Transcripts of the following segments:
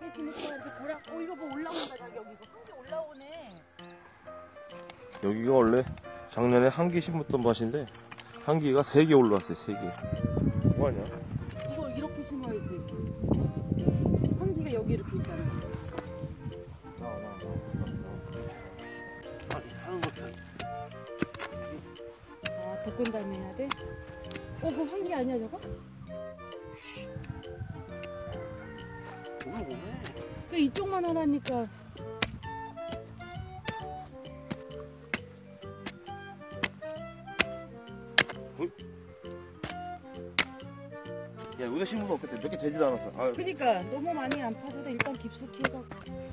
개 심었다가 이렇게 돌아. 어 이거 뭐 올라온다 자기 여기 이거 한개 올라오네. 여기가 원래 작년에 한기 심었던 밭인데 한기가 세 개 올라왔어요 세 개. 뭐하냐? 이거 이렇게 심어야지. 한 개가 여기 이렇게 있잖아. 아 복근 다음에 해야 돼? 어 그거 한 개 아니야 저거? 그 이쪽만 하라니까. 야 여기다 심은 거 없겠다 몇 개 되지도 않았어. 아, 그니까 너무 많이 안 파도 일단 깊숙이 해갖고.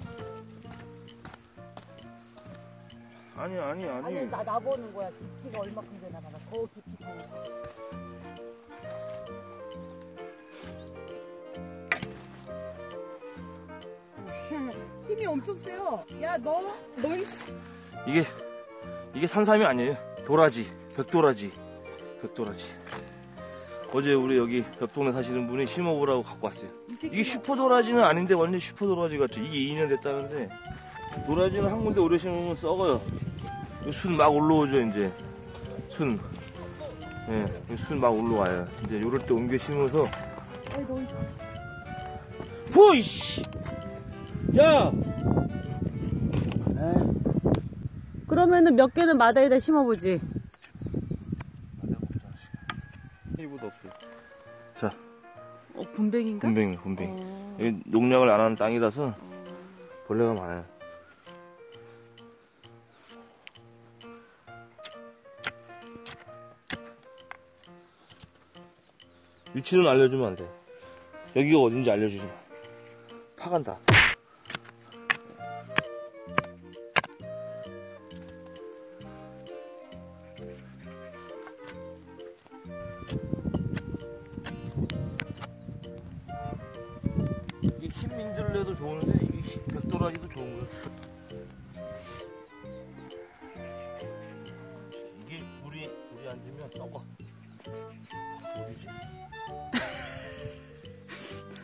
아니 아니 아니. 아니 나 나보는 거야 깊이가 얼마큼 되나 봐봐 더 깊이 더 힘이 엄청 세요 야 너 너 이씨 이게 이게 산삼이 아니에요. 도라지, 벽도라지, 벽도라지. 어제 우리 여기 옆 동네 사시는 분이 심어보라고 갖고 왔어요. 이게 슈퍼 도라지는 아닌데 완전 슈퍼 도라지 같죠. 이게 2년 됐다는데 도라지는 한 군데 오래 심으면 썩어요. 순 막 올라오죠 이제 순. 예, 순 막 올라와요. 이제 요럴 때 옮겨 심어서 아이 너이 푸이씨. 야. 그러면은 몇 개는 마다에다 심어보지 이보다 없어요. 자, 어 분뱅인가? 분뱅이, 분뱅이. 어, 여기 농약을 안 하는 땅이라서 벌레가 많아요. 위치는 알려주면 안 돼. 여기가 어딘지 알려주지 마. 파간다. 좋은데 이게 흰 벽돌아지도 좋은 거예요. 이게 물이 물이 안 주면 썩어. 어디지?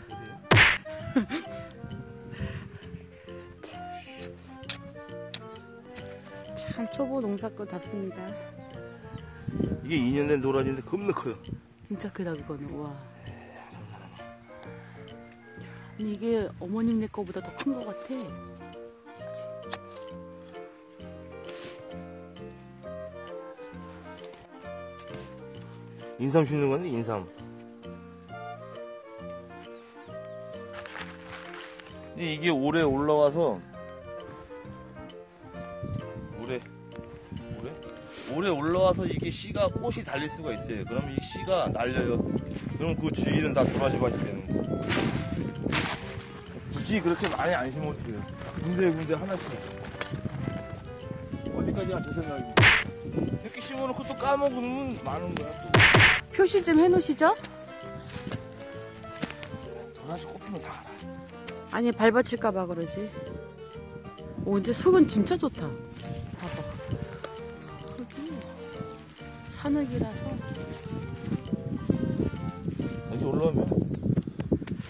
어디에요? 참 초보 농사꾼답습니다 이게 2년 된 도라지인데 겁나 커요. 진짜 크다 그거는 와 아니 이게 어머님네 거보다 더큰거 같아 인삼 심는 건데 인삼. 근데 이게 올해 올라와서 올해 올해 올해 올라와서 이게 씨가 꽃이 달릴 수가 있어요. 그러면 이 씨가 날려요. 그럼 그 주위는 다 도라지 밭이 되는 거. 굳이 그렇게 많이 안 심어도 돼요. 군데 군데 하나씩. 어디까지가 제 생각이고. 이렇게 심어놓고 또 까먹으면 많은 거야. 또. 표시 좀 해놓으시죠 도라지 꼽히면 다 알아. 아니 밟아칠까봐 그러지 오 이제 숙은 진짜 좋다 봐봐 흙이 산흙이라서 여기 올라오면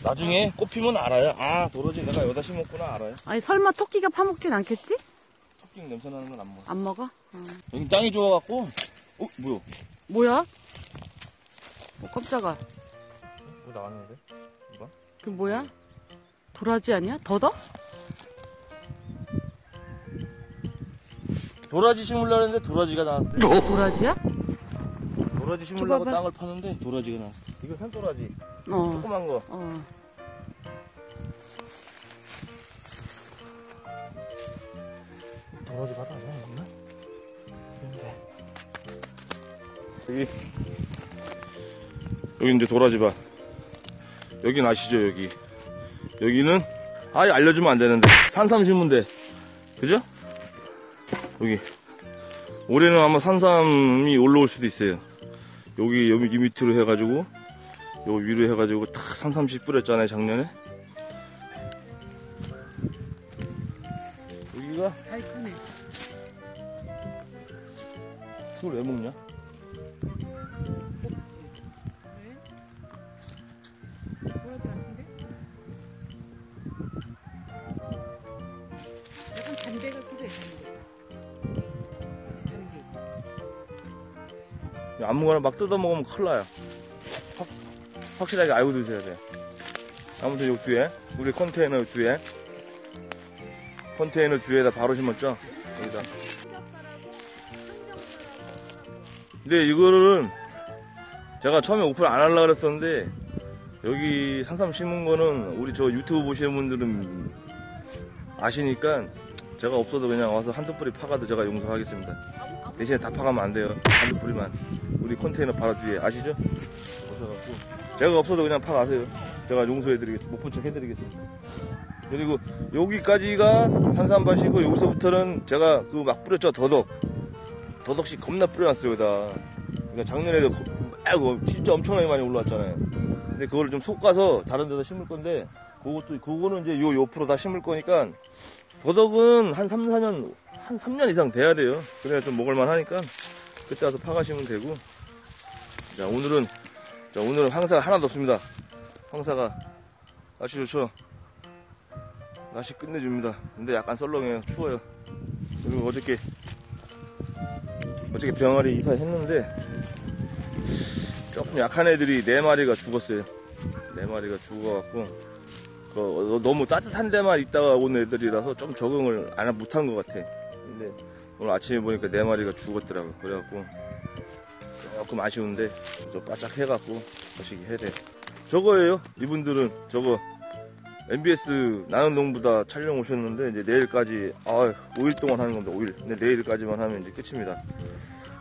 나중에 꽃 피면 알아요. 아 도라지 내가 여기다 심었구나 알아요. 아니 설마 토끼가 파먹진 않겠지? 토끼 냄새 나는 건 안 먹어. 안 먹어? 어. 여기 땅이 좋아갖고 어 뭐야? 뭐야? 어, 깜짝아 뭐 나왔는데? 이거? 그 뭐야? 도라지 아니야? 더더? 도라지 심으려고 했는데 도라지가 나왔어요. 도라지야? 도라지 심으려고 줘봐봐. 땅을 파는데 도라지가 나왔어. 이거 산도라지. 어. 조그만 거. 어. 도라지 받아 없나? 여기 여기 이제 도라지 밭. 여긴 아시죠 여기. 여기는 아예 알려주면 안 되는데 산삼 심은데 그죠? 여기 올해는 아마 산삼이 올라올 수도 있어요. 여기 여기 이 밑으로 해가지고 요 위로 해가지고 딱 330 뿌렸잖아요 작년에. 여기가? 하이크네 술왜 먹냐? 네? 도라지 같은데? 약간 담배 같기도 해 담배. 아무거나 막 뜯어먹으면 큰일 나요. 확, 확실하게 알고 드셔야 돼요. 아무튼 요 뒤에, 우리 컨테이너 뒤에, 컨테이너 뒤에다 바로 심었죠? 여기다. 근데 이거를 제가 처음에 오픈 안 하려고 그랬었는데, 여기 산삼 심은 거는 우리 저 유튜브 보시는 분들은 아시니까 제가 없어도 그냥 와서 한두 뿌리 파가도 제가 용서하겠습니다. 대신에 다 파가면 안 돼요. 한두 뿌리만. 우리 컨테이너 바로 뒤에 아시죠? 오셔갖고 제가 없어도 그냥 파 가세요. 제가 용서해드리겠습니다. 못 본 척 해드리겠습니다. 그리고 여기까지가 산삼밭이고 여기서부터는 제가 그 막 뿌렸죠 더덕. 더덕씨 겁나 뿌려놨어요 여기다. 그러니까 작년에도 거- 막 진짜 엄청나게 많이 올라왔잖아요. 근데 그걸 좀 솎아서 다른 데다 심을 건데 그것도 그거는 이제 요 옆으로 다 심을 거니까 더덕은 한 3, 4년 한 3년 이상 돼야 돼요. 그래야 좀 먹을만 하니까 그때 와서 파가시면 되고. 자, 오늘은 자, 오늘은 황사가 하나도 없습니다. 황사가 날씨 좋죠. 날씨 끝내줍니다. 근데 약간 썰렁해요. 추워요. 그리고 어저께 어저께 병아리 이사했는데 조금 약한 애들이 네 마리가 죽었어요. 네 마리가 죽어갖고 그, 어, 너무 따뜻한 데만 있다가 온 애들이라서 좀 적응을 안 못한 것 같아. 근데 오늘 아침에 보니까 네 마리가 죽었더라고. 그래갖고 조금 아쉬운데 좀 바짝 해갖고 거시기 해야 돼. 저거예요. 이분들은 저거 MBS 나는 농부다 촬영 오셨는데 이제 내일까지 아 5일 동안 하는 겁니다. 5일. 근데 내일까지만 하면 이제 끝입니다.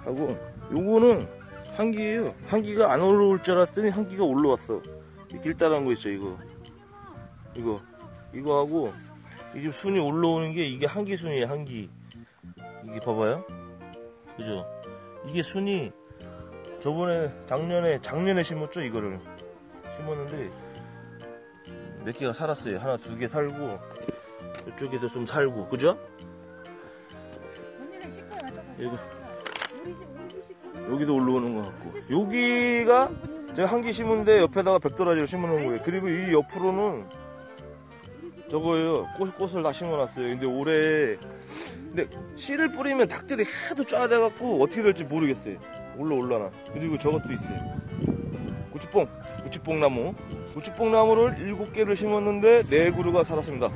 하고 요거는 한기예요. 한기가 안 올라올 줄 알았더니 한기가 올라왔어. 이 길다란 거 있죠 이거. 이거 이거 하고 이 지금 순이 올라오는 게 이게 한기 순이에요 한기 이게 봐봐요 그죠 이게 순이 저번에 작년에 작년에 심었죠 이거를. 심었는데 몇 개가 살았어요. 하나 두 개 살고 이쪽에도 좀 살고 그죠? 식구 여기도 올라오는 것 같고. 여기가 제가 한기 심은데 옆에다가 벽돌아지를 심어놓은 거예요. 그리고 이 옆으로는 저거예요. 꽃, 꽃을 다 심어놨어요. 근데 올해 근데 씨를 뿌리면 닭들이 하도 쪼아대갖고 어떻게 될지 모르겠어요 올라 올라나 그리고 저것도 있어요. 우치뽕 우치뽕 나무. 우치뽕 나무를 일곱 개를 심었는데 네 그루가 살았습니다.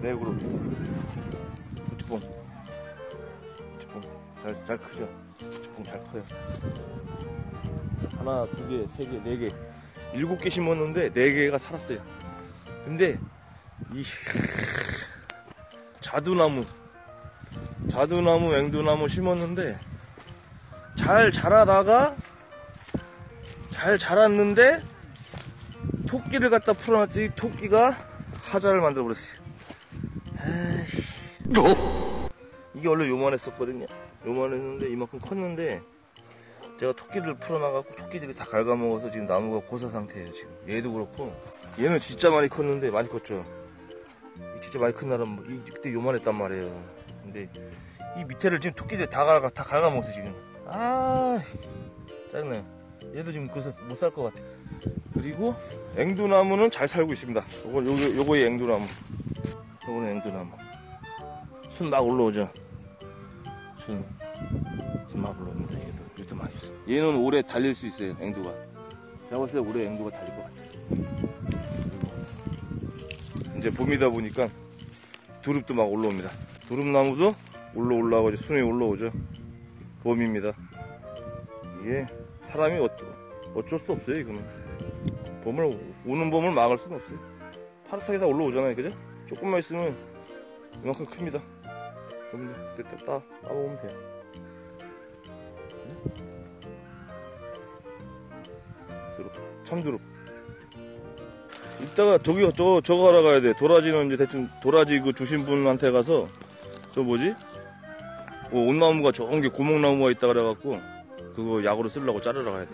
네 그루. 우치뽕. 우치뽕. 잘, 잘 크죠? 우치뽕 잘 커요. 하나 두개 세개 네개. 일곱 개 심었는데 네 개가 살았어요. 근데 이 자두나무. 자두나무 앵두나무 심었는데 잘 자라다가 잘 자랐는데 토끼를 갖다 풀어놨더니 토끼가 하자를 만들어 버렸어요. 이게 원래 요만했었거든요. 요만했는데 이만큼 컸는데 제가 토끼를 풀어놔갖고 토끼들이 다 갉아먹어서 지금 나무가 고사 상태예요 지금. 얘도 그렇고 얘는 진짜 많이 컸는데 많이 컸죠. 이 진짜 많이 큰이 그때 요만했단 말이에요. 근데 이 밑에를 지금 토끼들이 다, 갉아, 다 갉아먹었어 지금 아 짜증나요. 얘도 지금 못 살 것 같아. 그리고 앵두나무는 잘 살고 있습니다. 요거, 요거, 요거의 앵두나무. 요거는 앵두나무. 순 막 올라오죠? 순 순막 올라옵니다 얘도. 얘도 많이 있어 얘는 오래 달릴 수 있어요 앵두가. 제가 봤을 때 올해 앵두가 달릴 것 같아요. 이제 봄이다 보니까 두릅도 막 올라옵니다. 두릅나무도 올라 이제 순이 올라오죠. 봄입니다. 이게 사람이 어쩌, 어쩔 수 없어요 이거는. 봄을 오는 봄을 막을 수는 없어요. 파랗게 다 올라오잖아요, 그죠? 조금만 있으면 이만큼 큽니다. 여러분들 따 따먹으면 돼요. 두릅, 참두릅. 이따가 저기 저 저거 하러 가야 돼. 도라지는 이제 대충 도라지 그 주신 분한테 가서 저 뭐지? 어, 온나무가 좋은 게 고목나무가 있다 그래갖고 그거 약으로 쓰려고 자르러 가야 돼.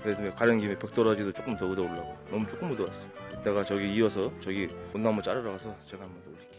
그래서 가는 김에 벽도라지도 조금 더 얻어 올라고. 너무 조금 얻어 왔어. 이따가 저기 이어서 저기 온나무 자르러 가서 제가 한번 더 올릴게요.